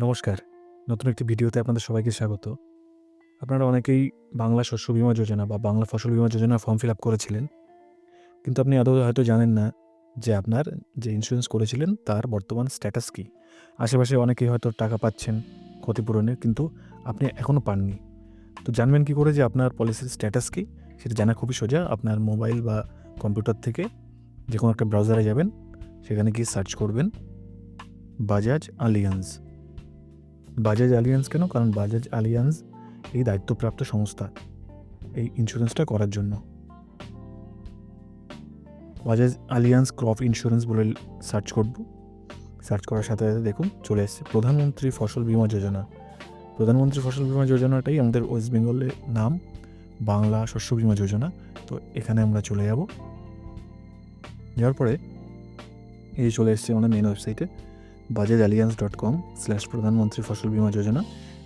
নমস্কার। নতুন একটি ভিডিওতে আপনাদের সবাইকে স্বাগত। আপনারা অনেকেই বাংলা শস্য বিমা যোজনা বা বাংলা ফসল বীমা যোজনা ফর্ম ফিল আপ করেছিলেন। কিন্তু আপনি আদৌ হয়তো জানেন না যে আপনার যে ইন্স্যুরেন্স করেছিলেন তার বর্তমান স্ট্যাটাস কী। আশেপাশে অনেকেই হয়তো টাকা পাচ্ছেন ক্ষতিপূরণের, কিন্তু আপনি এখনও পাননি। তো জানবেন কি করে যে আপনার পলিসির স্ট্যাটাস কী, সেটা জানা খুবই সোজা। আপনার মোবাইল বা কম্পিউটার থেকে যে কোনো একটা ব্রাউজারে যাবেন, সেখানে গিয়ে সার্চ করবেন বাজাজ আলিয়ান্স বাজাজ আলিয়ান্স কেন? কারণ বাজাজ আলিয়ান্স এই দায়িত্বপ্রাপ্ত সংস্থা এই ইন্স্যুরেন্সটা করার জন্য। বাজাজ আলিয়ান্স ক্রপ ইন্স্যুরেন্স বলে সার্চ করব। সার্চ করার সাথে সাথে দেখুন, চলে এসছে। প্রধানমন্ত্রী ফসল বীমা যোজনা। প্রধানমন্ত্রী ফসল বীমা যোজনাটাই আমাদের ওয়েস্ট বেঙ্গলের নাম, বাংলা শস্য বীমা যোজনা। তো এখানে আমরা চলে যাব। যাওয়ার পরে এই চলে এসছে আমাদের মেন ওয়েবসাইটে Bajaj Allianz dot com slash প্রধানমন্ত্রী ফসল বীমা যোজনা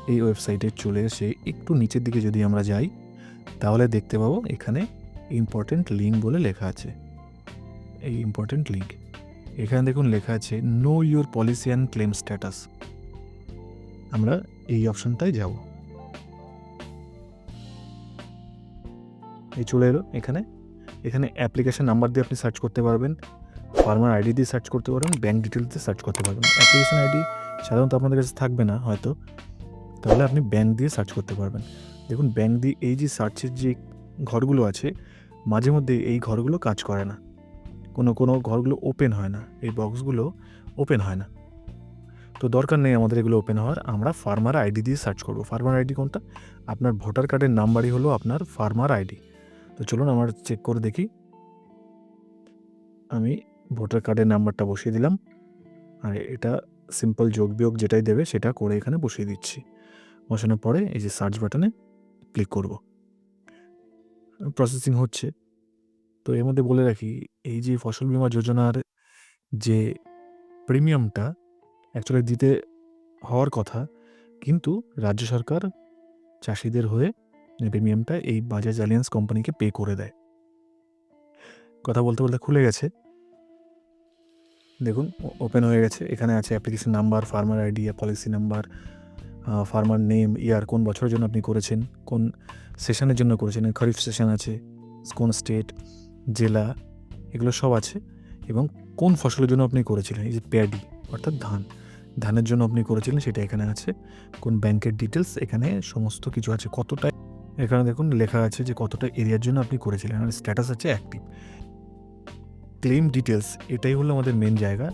এই ওয়েবসাইটে চলে এসে একটু নিচের দিকে যদি আমরা যাই তাহলে দেখতে পাবো এখানে ইম্পর্টেন্ট লিঙ্ক বলে লেখা আছে এই ইম্পর্টেন্ট লিঙ্ক এখানে দেখুন লেখা আছে know your policy and claim status আমরা এই অপশনটাই যাব এই চলে এলো এখানে এখানে অ্যাপ্লিকেশন নাম্বার দিয়ে আপনি সার্চ করতে পারবেন ফার্মার আইডি দিয়ে সার্চ করতে পারবেন ব্যাঙ্ক ডিটেলস দিয়ে সার্চ করতে পারবেন। অ্যাপ্লিকেশন আইডি সাধারণত আপনাদের কাছে থাকবে না হয়তো। তাহলে আপনি ব্যাঙ্ক দিয়ে সার্চ করতে পারবেন। দেখুন ব্যাঙ্ক দিয়ে এই যে সার্চের যে ঘরগুলো আছে, মাঝে মধ্যে এই ঘরগুলো কাজ করে না। কোনো কোনো ঘরগুলো ওপেন হয় না। এই বক্সগুলো ওপেন হয় না। তো দরকার নেই আমাদের এগুলো ওপেন হওয়ার। আমরা ফার্মার আইডি দিয়ে সার্চ করব। ফার্মার আইডি কোনটা? আপনার ভোটার কার্ডের নাম্বারই হলো আপনার ফার্মার আইডি। তো চলুন আমার চেক করে দেখি। আমি ভোটার কার্ডের নাম্বারটা বসিয়ে দিলাম। আর এটা সিম্পল যোগ বিয়োগ যেটাই দেবে সেটা করে এখানে বসিয়ে দিচ্ছি। বসানোর পরে এই যে সার্চ বাটনে ক্লিক করব। প্রসেসিং হচ্ছে। তো এর মধ্যে বলে রাখি, এই যে ফসল বীমা যোজনার যে প্রিমিয়ামটা অ্যাকচুয়ালি দিতে হওয়ার কথা, কিন্তু রাজ্য সরকার চাষিদের হয়ে প্রিমিয়ামটা এই বাজাজ অ্যালিয়েন্স কোম্পানিকে পে করে দেয়। কথা বলতে বলতে খুলে গেছে। দেখুন ওপেন হয়ে গেছে। এখানে আছে application number farmer ID policy number farmer name year কোন বছরের জন্য আপনি করেছেন, কোন সেশনের জন্য করেছেন খরিফ সেশন আছে, কোন স্টেট জেলা, এগুলো সব আছে। এবং কোন ফসলের জন্য আপনি করেছিলেন, এই যে প্যাডি অর্থাৎ ধান, ধানের জন্য আপনি করেছিলেন, সেটা এখানে আছে। কোন ব্যাংকের ডিটেলস এখানে সমস্ত কিছু আছে কতটা এখানে দেখুন লেখা আছে যে কতটা এরিয়ার জন্য আপনি করেছিলেন স্ট্যাটাস আছে অ্যাক্টিভ ক্লেম ডিটেলস এটাই হলো আমাদের মেন জায়গা।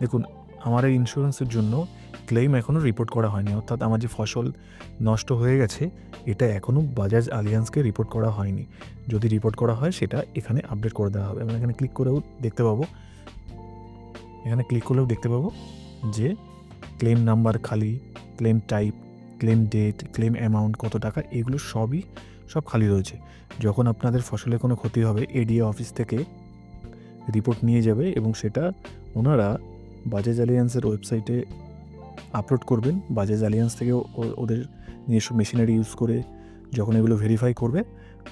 দেখুন আমার এই ইন্স্যুরেন্সের জন্য ক্লেম এখনও রিপোর্ট করা হয়নি, অর্থাৎ আমার যে ফসল নষ্ট হয়ে গেছে, এটা এখনও বাজাজ আলিয়ান্সকে রিপোর্ট করা হয়নি। যদি রিপোর্ট করা হয়, সেটা এখানে আপডেট করে দেওয়া হবে। আমরা এখানে ক্লিক করেও দেখতে পাবো। এখানে ক্লিক করলেও দেখতে পাবো যে ক্লেম নাম্বার খালি claim type claim date claim amount কত টাকা, এগুলো সবই সব খালি রয়েছে। যখন আপনাদের ফসলের কোনো ক্ষতি হবে এডিএ অফিস থেকে রিপোর্ট নিয়ে যাবে এবং সেটা ওনারা বাজাজ অ্যালিয়ান্সের ওয়েবসাইটে আপলোড করবেন। বাজাজ অ্যালিয়ান্স থেকে ওদের নিজস্ব মেশিনারি ইউজ করে যখন এগুলো ভেরিফাই করবে,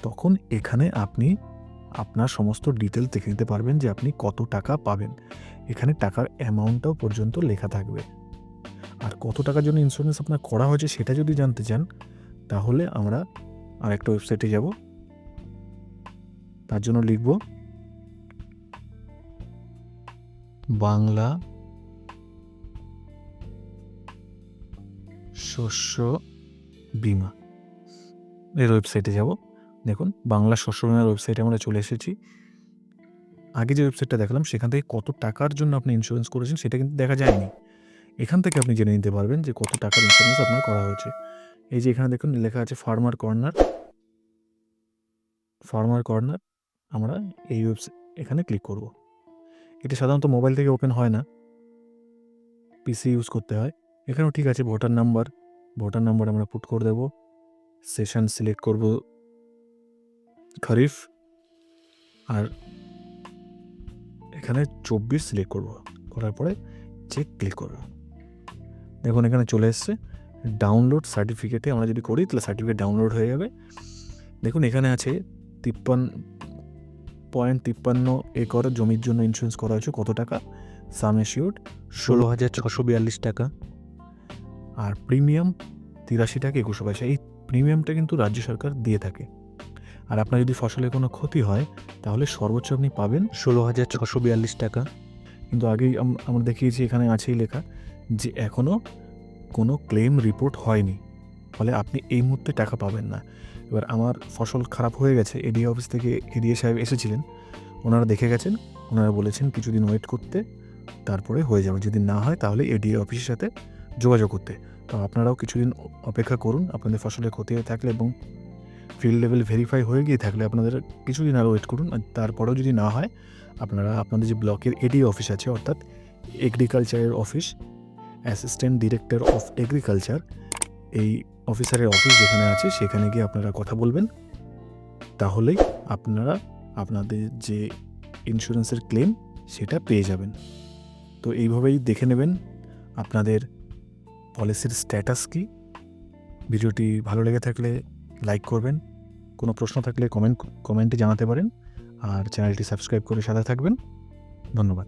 তখন এখানে আপনি আপনার সমস্ত ডিটেলস দেখে নিতে পারবেন যে আপনি কত টাকা পাবেন। এখানে টাকার অ্যামাউন্টটাও পর্যন্ত লেখা থাকবে। আর কত টাকার জন্য ইন্স্যুরেন্স আপনার করা হয়েছে সেটা যদি জানতে চান, তাহলে আমরা আরেকটা ওয়েবসাইটে যাব। তার জন্য লিখব বাংলা শস্য বিমা এর ওয়েবসাইটে যাব। দেখুন, বাংলা শস্য বিমার ওয়েবসাইটে আমরা চলে এসেছি। আগে যে ওয়েবসাইটটা দেখালাম, সেখান থেকে কত টাকার জন্য আপনি ইন্স্যুরেন্স করেছেন সেটা কিন্তু দেখা যায়নি। এখান থেকে আপনি জেনে নিতে পারবেন যে কত টাকার ইন্স্যুরেন্স আপনার করা হয়েছে। এই যে এখানে দেখুন, লেখা আছে ফার্মার কর্নার ফার্মার কর্নার আমরা এই ওয়েবসাইট এখানে ক্লিক করব। এটা সাধারণত মোবাইল থেকে ওপেন হয় না। পিসি ইউজ করতে হয়। এখানেও ঠিক আছে, ভোটার নাম্বার। ভোটার নাম্বার আমরা পুট করে দেব। সেশন সিলেক্ট করব খরিফ। আর এখানে চব্বিশ সিলেক্ট করব। করার পরে চেক ক্লিক করব। দেখুন, এখানে চলে এসছে। ডাউনলোড সার্টিফিকেটে আমরা যদি করি, তাহলে সার্টিফিকেট ডাউনলোড হয়ে যাবে। দেখুন, এখানে আছে তিপ্পান্ন পয়েন্ট তিপ্পান্ন একর জমির জন্য ইন্স্যুরেন্স করা হয়েছে। কত টাকা? সাম এশিওর্ড ষোলো হাজার ছশো বিয়াল্লিশ টাকা। আর প্রিমিয়াম তিরাশি টাকা একুশো পয়সা। এই প্রিমিয়ামটা কিন্তু রাজ্য সরকার দিয়ে থাকে। আর আপনার যদি ফসলের কোনো ক্ষতি হয়, তাহলে সর্বোচ্চ আপনি পাবেন ষোলো হাজার ছশো বিয়াল্লিশ টাকা। কিন্তু আগেই আম- আমরা দেখিয়েছি, এখানে আছেই লেখা যে এখনও কোনো ক্লেম রিপোর্ট হয়নি। ফলে আপনি এই মুহূর্তে টাকা পাবেন না। এবার আমার ফসল খারাপ হয়ে গেছে এডিএ অফিস থেকে এডিএ সাহেব এসেছিলেন। ওনারা দেখে গেছেন, ওনারা বলেছেন কিছুদিন ওয়েট করতে, তারপরে হয়ে যাবে। যদি না হয় তাহলে এডিএ অফিসের সাথে যোগাযোগ করতে। তো আপনারাও কিছুদিন অপেক্ষা করুন, আপনাদের ফসলের ক্ষতি হয়ে থাকলে এবং ফিল্ড লেভেল ভেরিফাই হয়ে গিয়ে থাকলে আপনাদের কিছুদিন আরও ওয়েট করুন। আর তারপরেও যদি না হয়, আপনারা আপনাদের যে ব্লকের এডিএ অফিস আছে, অর্থাৎ এগ্রিকালচারের office assistant director of agriculture এই অফিসারের অফিস যেখানে আছে, সেখানে গিয়ে আপনারা কথা বলবেন। তাহলেই আপনারা আপনাদের যে ইন্স্যুরেন্সের ক্লেম সেটা পেয়ে যাবেন। তো এইভাবেই দেখে নেবেন আপনাদের পলিসির স্ট্যাটাস কি। ভিডিওটি ভালো লেগে থাকলে লাইক করবেন। কোনো প্রশ্ন থাকলে কমেন্ট কমেন্টে জানাতে পারেন। আর চ্যানেলটি সাবস্ক্রাইব করে সাথে থাকবেন। ধন্যবাদ।